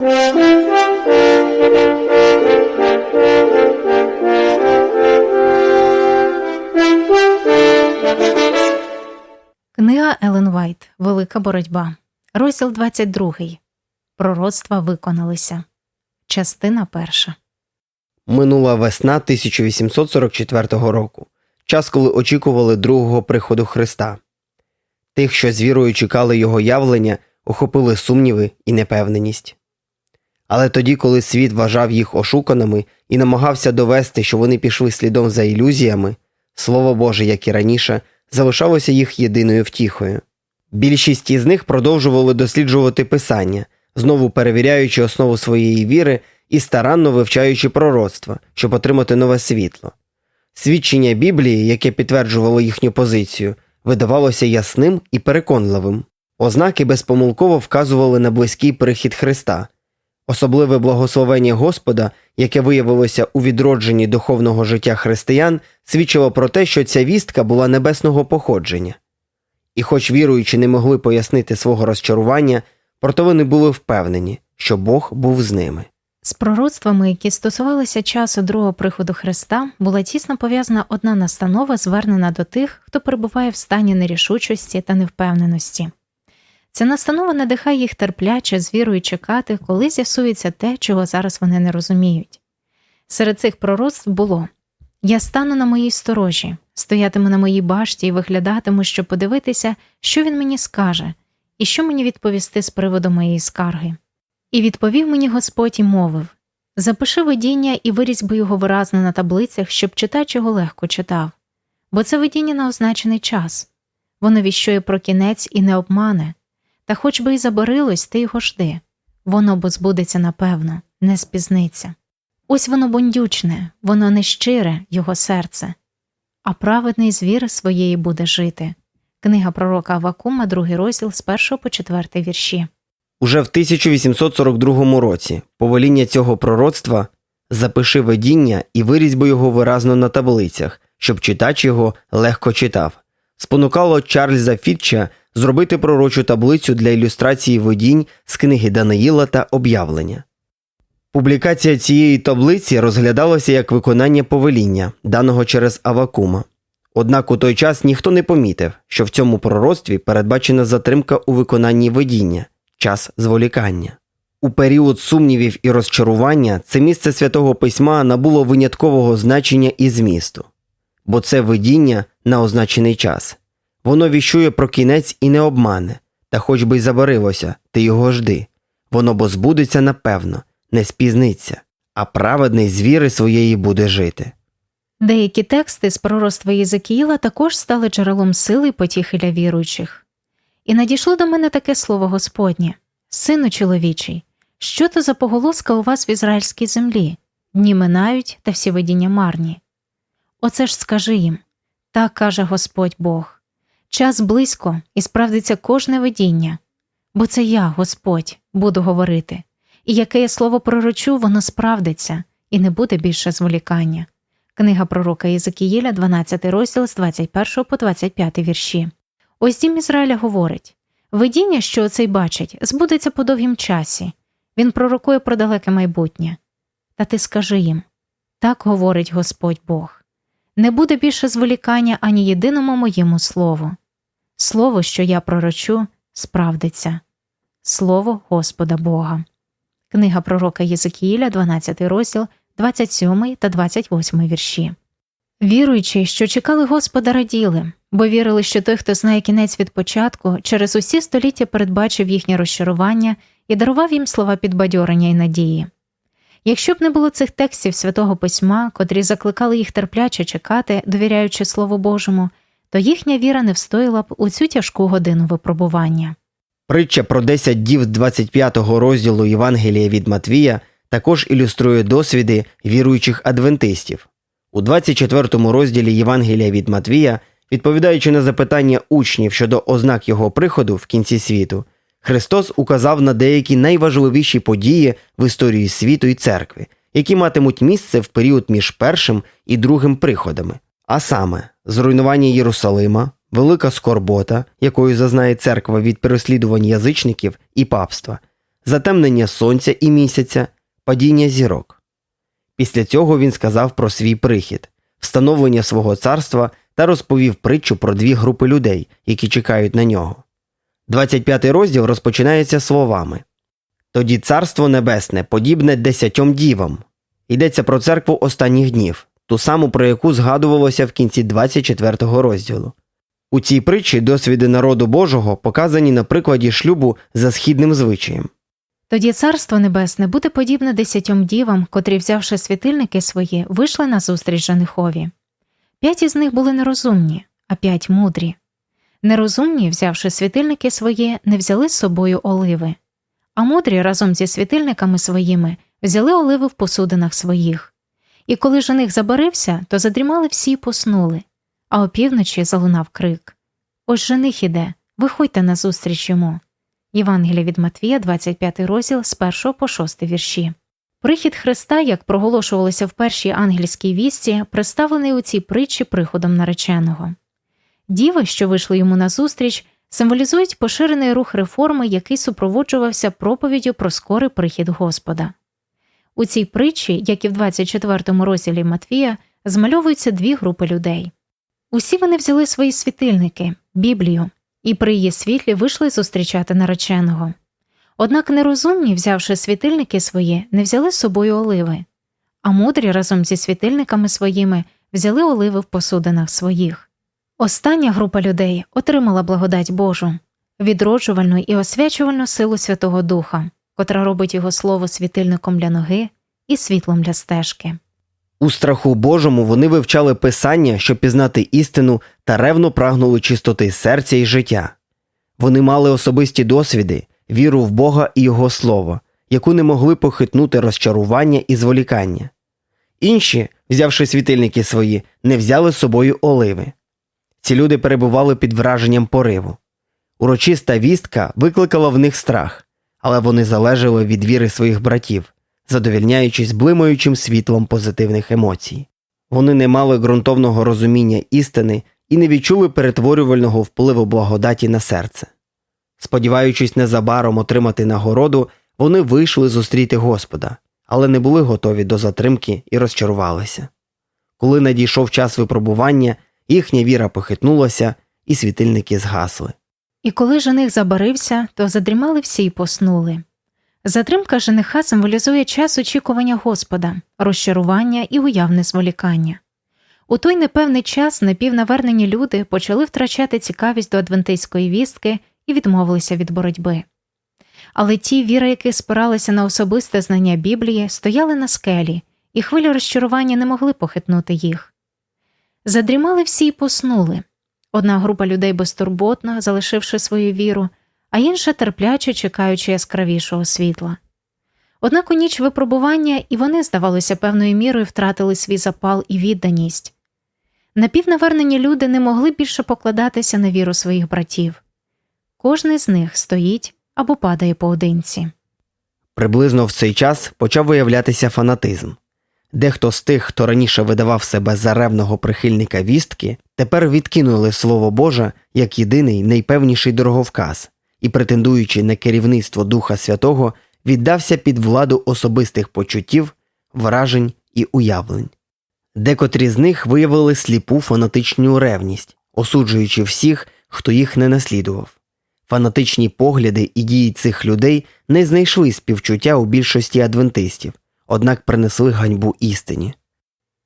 Книга Елен Вайт Велика боротьба. Розділ 22. Пророцтва виконалися. Частина перша. Минула весна 1844 року, час, коли очікували другого приходу Христа. Тих, що з вірою чекали його явлення, охопили сумніви і непевненість. Але тоді, коли світ вважав їх ошуканими і намагався довести, що вони пішли слідом за ілюзіями, Слово Боже, як і раніше, залишалося їх єдиною втіхою. Більшість із них продовжували досліджувати писання, знову перевіряючи основу своєї віри і старанно вивчаючи пророцтва, щоб отримати нове світло. Свідчення Біблії, яке підтверджувало їхню позицію, видавалося ясним і переконливим. Ознаки безпомилково вказували на близький прихід Христа. Особливе благословення Господа, яке виявилося у відродженні духовного життя християн, свідчило про те, що ця вістка була небесного походження. І хоч віруючі не могли пояснити свого розчарування, проте вони були впевнені, що Бог був з ними. З пророцтвами, які стосувалися часу другого приходу Христа, була тісно пов'язана одна настанова, звернена до тих, хто перебуває в стані нерішучості та невпевненості. Ця настанова надихає їх терпляче з вірою чекати, коли з'ясується те, чого зараз вони не розуміють. Серед цих пророцтв було Я стану на моїй сторожі, стоятиму на моїй башті і виглядатиму, щоб подивитися, що він мені скаже, і що мені відповісти з приводу моєї скарги. І відповів мені Господь і мовив Запиши видіння і вирізь би його виразно на таблицях, щоб читач його легко читав, бо це видіння на означений час воно віщує про кінець і не обмане, та хоч би й заборилось, ти його жди воно бо збудеться напевно, не спізниться. Ось воно бундючне, воно нещире, його серце, а праведний з віри своєї буде жити. Книга пророка Авакума, другий розділ з 1 по 4 вірші. Уже в 1842 році повеління цього пророцтва запиши видіння і вирізь би його виразно на таблицях, щоб читач його легко читав, спонукало Чарльза Фітча зробити пророчу таблицю для ілюстрації видінь з книги Даниїла та об'явлення. Публікація цієї таблиці розглядалася як виконання повеління, даного через Авакума. Однак у той час ніхто не помітив, що в цьому пророцтві передбачена затримка у виконанні видіння, час зволікання. У період сумнівів і розчарування це місце святого письма набуло виняткового значення і змісту, бо це видіння на означений час. Воно віщує про кінець і не обмане, та хоч би й забарилося, ти його жди. Воно бо збудеться напевно, не спізниться, а праведний з віри своєї буде жити. Деякі тексти з пророцтва Єзекіїла також стали джерелом сили й потіхи для віруючих. І надійшло до мене таке слово Господнє Сину чоловічий, що то за поголоска у вас в ізраїльській землі? Дні минають та всі видіння марні. Оце ж скажи їм так каже Господь Бог. Час близько і справдиться кожне видіння, бо це я, Господь, буду говорити, і яке я слово пророчу, воно справдиться, і не буде більше зволікання. Книга пророка Єзекіїля, 12 розділ з 21 по 25 вірші. Ось дім Ізраїля говорить видіння, що оцей бачить, збудеться по довгім часі. Він пророкує про далеке майбутнє. Та ти скажи їм так говорить Господь Бог. Не буде більше зволікання ані єдиному моєму слову. Слово, що я пророчу, справдиться. Слово Господа Бога. Книга пророка Єзекіїля, 12 розділ, 27 та 28 вірші. Віруючи, що чекали Господа, раділи, бо вірили, що той, хто знає кінець від початку, через усі століття передбачив їхнє розчарування і дарував їм слова підбадьорення і надії. Якщо б не було цих текстів святого письма, котрі закликали їх терпляче чекати, довіряючи Слову Божому, то їхня віра не встояла б у цю тяжку годину випробування. Притча про 10 дів 25 розділу Євангелія від Матвія також ілюструє досвіди віруючих адвентистів. У 24 розділі Євангелія від Матвія, відповідаючи на запитання учнів щодо ознак його приходу в кінці світу, Христос указав на деякі найважливіші події в історії світу і церкви, які матимуть місце в період між першим і другим приходами, а саме зруйнування Єрусалима, велика скорбота, якою зазнає церква від переслідувань язичників і папства, затемнення сонця і місяця, падіння зірок. Після цього він сказав про свій прихід, встановлення свого царства та розповів притчу про дві групи людей, які чекають на нього. 25 розділ розпочинається словами Тоді царство небесне подібне десятьом дівам. Йдеться про церкву останніх днів, ту саму, про яку згадувалося в кінці 24 розділу. У цій притчі досвіди народу Божого показані на прикладі шлюбу за східним звичаєм. Тоді царство небесне буде подібне десятьом дівам, котрі, взявши світильники свої, вийшли на зустріч женихові. П'ять із них були нерозумні, а п'ять мудрі. Нерозумні, взявши світильники свої, не взяли з собою оливи, а мудрі разом зі світильниками своїми взяли оливи в посудинах своїх. І коли жених забарився, то задрімали всі й поснули, а опівночі залунав крик Ось жених іде, виходьте назустріч йому. Євангелія від Матвія, 25 розділ з 1 по 6 вірші. Прихід Христа, як проголошувалося в першій ангельській вісті, представлений у цій притчі приходом нареченого. Діви, що вийшли йому назустріч, символізують поширений рух реформи, який супроводжувався проповіддю про скорий прихід Господа. У цій притчі, як і в 24 розділі Матвія, змальовуються дві групи людей. Усі вони взяли свої світильники, Біблію, і при її світлі вийшли зустрічати нареченого. Однак нерозумні, взявши світильники свої, не взяли з собою оливи, а мудрі разом зі світильниками своїми взяли оливи в посудинах своїх. Остання група людей отримала благодать Божу, відроджувальну і освячувальну силу Святого Духа, котра робить його слово світильником для ноги і світлом для стежки. У страху Божому вони вивчали писання, щоб пізнати істину та ревно прагнули чистоти серця і життя. Вони мали особисті досвіди, віру в Бога і Його Слово, яку не могли похитнути розчарування і зволікання. Інші, взявши світильники свої, не взяли з собою оливи. Ці люди перебували під враженням пориву. Урочиста вістка викликала в них страх, але вони залежали від віри своїх братів, задовільняючись блимаючим світлом позитивних емоцій. Вони не мали ґрунтовного розуміння істини і не відчули перетворювального впливу благодаті на серце. Сподіваючись незабаром отримати нагороду, вони вийшли зустріти Господа, але не були готові до затримки і розчарувалися. Коли надійшов час випробування, їхня віра похитнулася, і світильники згасли. І коли жених забарився, то задрімали всі й поснули. Затримка жениха символізує час очікування Господа, розчарування і уявне зволікання. У той непевний час напівнавернені люди почали втрачати цікавість до адвентистської вістки і відмовилися від боротьби. Але ті, віра яких спиралися на особисте знання Біблії, стояли на скелі, і хвилі розчарування не могли похитнути їх. Задрімали всі й поснули. Одна група людей безтурботно, залишивши свою віру, а інша терпляче чекаючи яскравішого світла. Однак у ніч випробування і вони, здавалося, певною мірою втратили свій запал і відданість. Напівнавернені люди не могли більше покладатися на віру своїх братів. Кожний з них стоїть або падає поодинці. Приблизно в цей час почав виявлятися фанатизм. Дехто з тих, хто раніше видавав себе за ревного прихильника вістки, тепер відкинули Слово Боже як єдиний найпевніший дороговказ і, претендуючи на керівництво Духа Святого, віддався під владу особистих почуттів, вражень і уявлень. Декотрі з них виявили сліпу фанатичну ревність, осуджуючи всіх, хто їх не наслідував. Фанатичні погляди і дії цих людей не знайшли співчуття у більшості адвентистів, однак принесли ганьбу істині.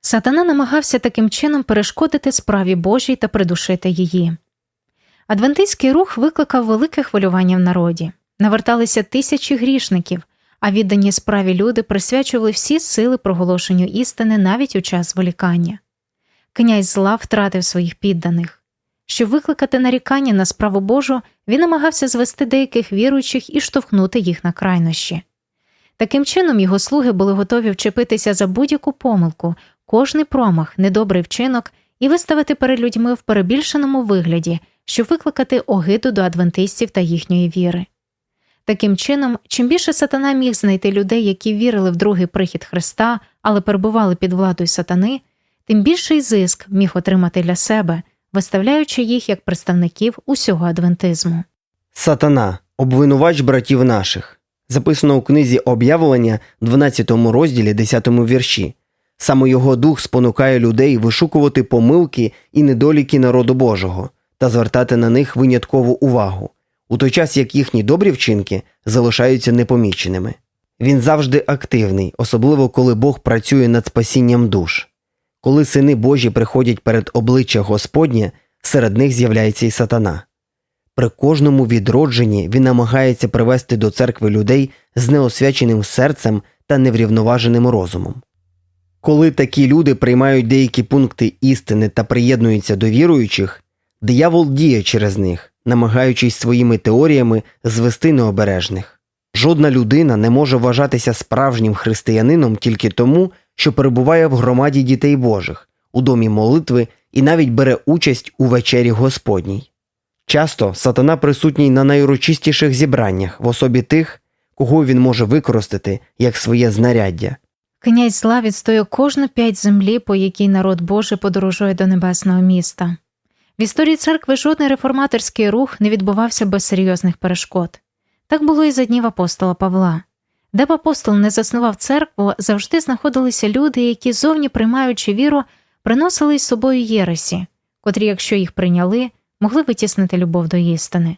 Сатана намагався таким чином перешкодити справі Божій та придушити її. Адвентистський рух викликав велике хвилювання в народі. Наверталися тисячі грішників, а віддані справі люди присвячували всі сили проголошенню істини навіть у час зволікання. Князь зла втратив своїх підданих. Щоб викликати нарікання на справу Божу, він намагався звести деяких віруючих і штовхнути їх на крайнощі. Таким чином, його слуги були готові вчепитися за будь-яку помилку, кожний промах, недобрий вчинок і виставити перед людьми в перебільшеному вигляді, щоб викликати огиду до адвентистів та їхньої віри. Таким чином, чим більше сатана міг знайти людей, які вірили в другий прихід Христа, але перебували під владою сатани, тим більший зиск міг отримати для себе, виставляючи їх як представників усього адвентизму. Сатана, обвинувач братів наших. Записано у книзі Об'явлення, 12 розділі, 10 вірші. Саме його дух спонукає людей вишукувати помилки і недоліки народу Божого та звертати на них виняткову увагу, у той час як їхні добрі вчинки залишаються непоміченими. Він завжди активний, особливо коли Бог працює над спасінням душ. Коли сини Божі приходять перед обличчя Господнє, серед них з'являється і сатана. При кожному відродженні він намагається привести до церкви людей з неосвяченим серцем та неврівноваженим розумом. Коли такі люди приймають деякі пункти істини та приєднуються до віруючих, диявол діє через них, намагаючись своїми теоріями звести необережних. Жодна людина не може вважатися справжнім християнином тільки тому, що перебуває в громаді дітей Божих, у домі молитви і навіть бере участь у вечері Господній. Часто сатана присутній на найурочистіших зібраннях в особі тих, кого він може використати як своє знаряддя. Князь зла відстоює кожну п'ять землі, по якій народ Божий подорожує до небесного міста. В історії церкви жодний реформаторський рух не відбувався без серйозних перешкод. Так було і за днів апостола Павла. Де б апостол не заснував церкву, завжди знаходилися люди, які, зовні приймаючи віру, приносили із собою єресі, котрі, якщо їх прийняли, могли витіснити любов до істини.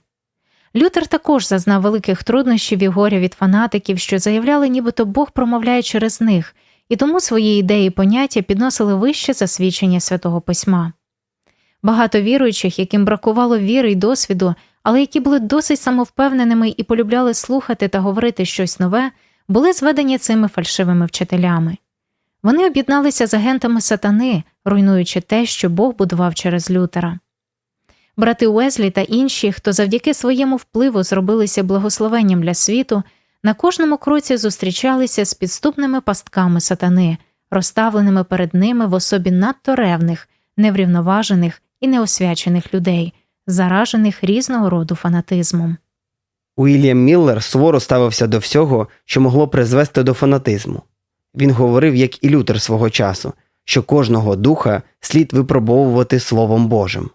Лютер також зазнав великих труднощів і горя від фанатиків, що заявляли, нібито Бог промовляє через них, і тому свої ідеї і поняття підносили вище за свідчення святого письма. Багато віруючих, яким бракувало віри й досвіду, але які були досить самовпевненими і полюбляли слухати та говорити щось нове, були зведені цими фальшивими вчителями. Вони об'єдналися з агентами сатани, руйнуючи те, що Бог будував через Лютера. Брати Уезлі та інші, хто завдяки своєму впливу зробилися благословенням для світу, на кожному кроці зустрічалися з підступними пастками сатани, розставленими перед ними в особі надто ревних, неврівноважених і неосвячених людей, заражених різного роду фанатизмом. Уільям Міллер суворо ставився до всього, що могло призвести до фанатизму. Він говорив, як і Лютер свого часу, що кожного духа слід випробовувати Словом Божим.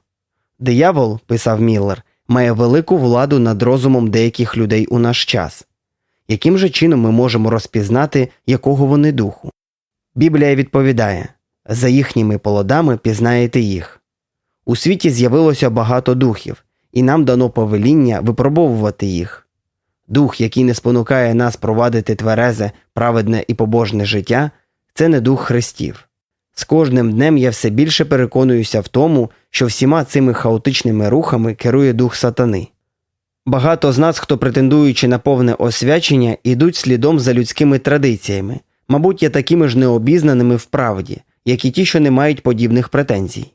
Диявол, писав Міллер, має велику владу над розумом деяких людей у наш час. Яким же чином ми можемо розпізнати, якого вони духу? Біблія відповідає за їхніми плодами пізнаєте їх. У світі з'явилося багато духів, і нам дано повеління випробовувати їх. Дух, який не спонукає нас провадити тверезе, праведне і побожне життя, це не дух Христів. З кожним днем я все більше переконуюся в тому, що всіма цими хаотичними рухами керує дух сатани. Багато з нас, хто претендуючи на повне освячення, ідуть слідом за людськими традиціями, мабуть, є такими ж необізнаними в правді, як і ті, що не мають подібних претензій.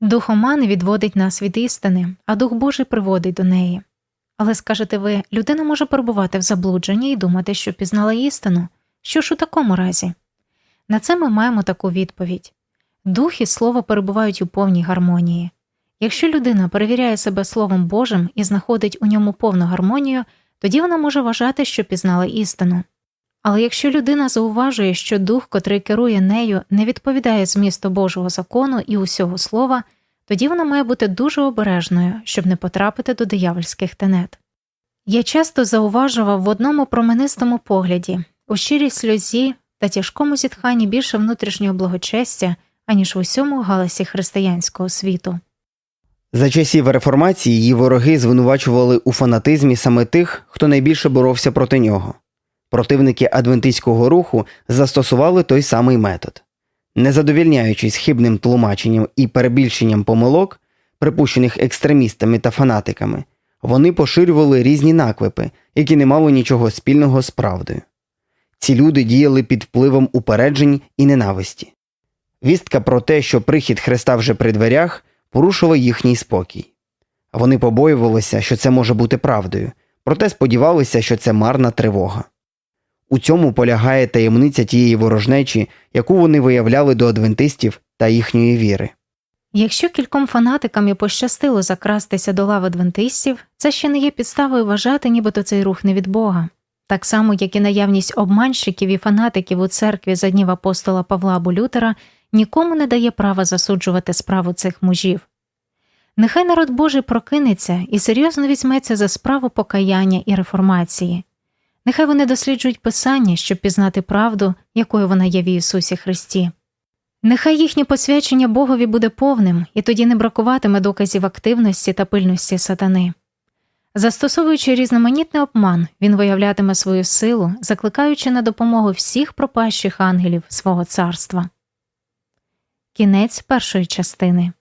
Дух омани відводить нас від істини, а Дух Божий приводить до неї. Але скажете ви, людина може перебувати в заблудженні і думати, що пізнала істину. Що ж у такому разі? На це ми маємо таку відповідь Дух і слово перебувають у повній гармонії. Якщо людина перевіряє себе Словом Божим і знаходить у ньому повну гармонію, тоді вона може вважати, що пізнала істину. Але якщо людина зауважує, що дух, котрий керує нею, не відповідає змісту Божого закону і усього слова, тоді вона має бути дуже обережною, щоб не потрапити до диявольських тенет. Я часто зауважував в одному променистому погляді, у щирій сльозі та тяжкому зітханні більше внутрішнього благочестя, аніж в усьому галасі християнського світу. За часів реформації її вороги звинувачували у фанатизмі саме тих, хто найбільше боровся проти нього. Противники адвентистського руху застосували той самий метод. Не задовільняючись хибним тлумаченням і перебільшенням помилок, припущених екстремістами та фанатиками, вони поширювали різні наклепи, які не мали нічого спільного з правдою. Ці люди діяли під впливом упереджень і ненависті. Вістка про те, що прихід Христа вже при дверях, порушила їхній спокій. Вони побоювалися, що це може бути правдою, проте сподівалися, що це марна тривога. У цьому полягає таємниця тієї ворожнечі, яку вони виявляли до адвентистів та їхньої віри. Якщо кільком фанатикам і пощастило закрастися до лав адвентистів, це ще не є підставою вважати, нібито цей рух не від Бога. Так само, як і наявність обманщиків і фанатиків у церкві за днів апостола Павла або Лютера нікому не дає права засуджувати справу цих мужів. Нехай народ Божий прокинеться і серйозно візьметься за справу покаяння і реформації. Нехай вони досліджують Писання, щоб пізнати правду, якою вона є в Ісусі Христі. Нехай їхнє посвячення Богові буде повним, і тоді не бракуватиме доказів активності та пильності сатани. Застосовуючи різноманітний обман, він виявлятиме свою силу, закликаючи на допомогу всіх пропащих ангелів свого царства. Кінець першої частини.